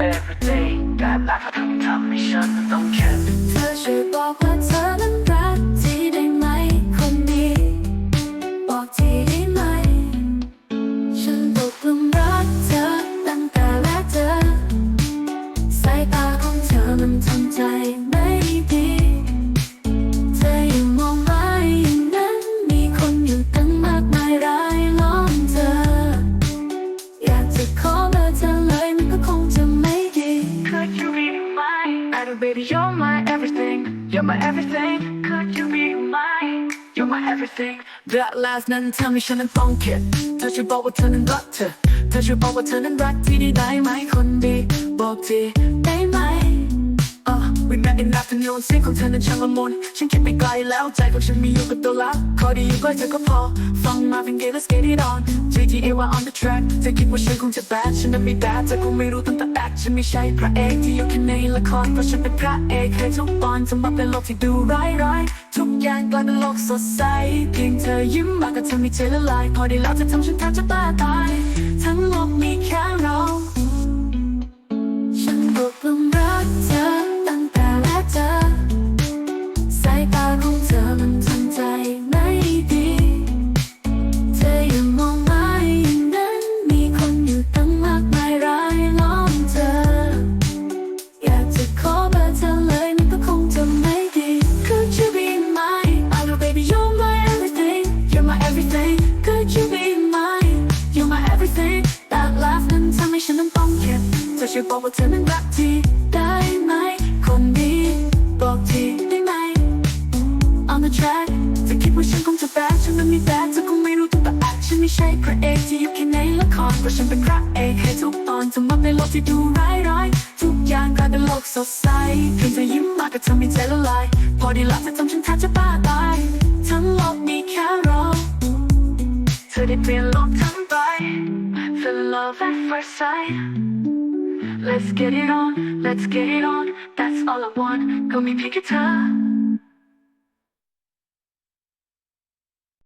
เธอใเข็ยบอกว่าเธอนั้นรักทีไไหมคนนี้ บอกทีได้ไหม ฉันตกหลุมรักเธอตั้งแต่แรกเจอสายตาของเธอมันใจ you're my everything. You're my everything. Could you be mine? You're my everything. That last night, tell me, shining funky. Touch your bubble, turning love to. Touch your bubble, turning black. Did you die, my honey? Bob, did you die, my? Uh, we met in afternoon เสียงของเธอนั้นช่างละมุนฉันคิดไปไกลแล้วใจของฉันมีอยู่กับตัวลับขอดีอยู่ใกล้เธอก็พอ ฟังมาเป็นเกย์ let's get it on GTA we on the track เธอคิดว่าฉันคงจะแบดฉันนั้นไม่แบดเธอคงไม่รู้ตั้งแต่แอคฉันไม่ใช่พระเอกที่อยู่แค่ในละครเพราะฉันเป็นพระเอกให้ทุกตอนจะมาเป็นโลกที่ดูร้ายร้ายๆทุกอย่างกลายเป็นโลกสดใสเพียงเธอยิ้มมาก็ทำให้ใจละลายพอได้แล้วจะทำฉันแทบจะบ้าตาย บอกว่าเธอนั้นรักทีได้ไหม คนดีบอกทีได้ไหม On the track เธอคิดว่าฉันคงจะแบดฉันมันไม่แบดเธอคงไม่รู้ตัวแต่ฉันไม่ใช่พระเอกที่อยู่แค่ในละครเพราะฉันเป็นพระเอกให้ทุกตอนจะมาในโลกที่ดูร้ายร้ายๆทุกอย่างกลายเป็นโลกสดใสเพียงเธอยิ้มมาก็ทำให้ใจละลาย พอด้ละเธอทำฉันแทบจะบ้าตายทั้งโลกมีแค่เราเธอได้เปลี่ยนโลกทั้งใบ Feel in love at first sight Let's get it on Let's get it on That's all I want ก็มีเพียงแค่เธอ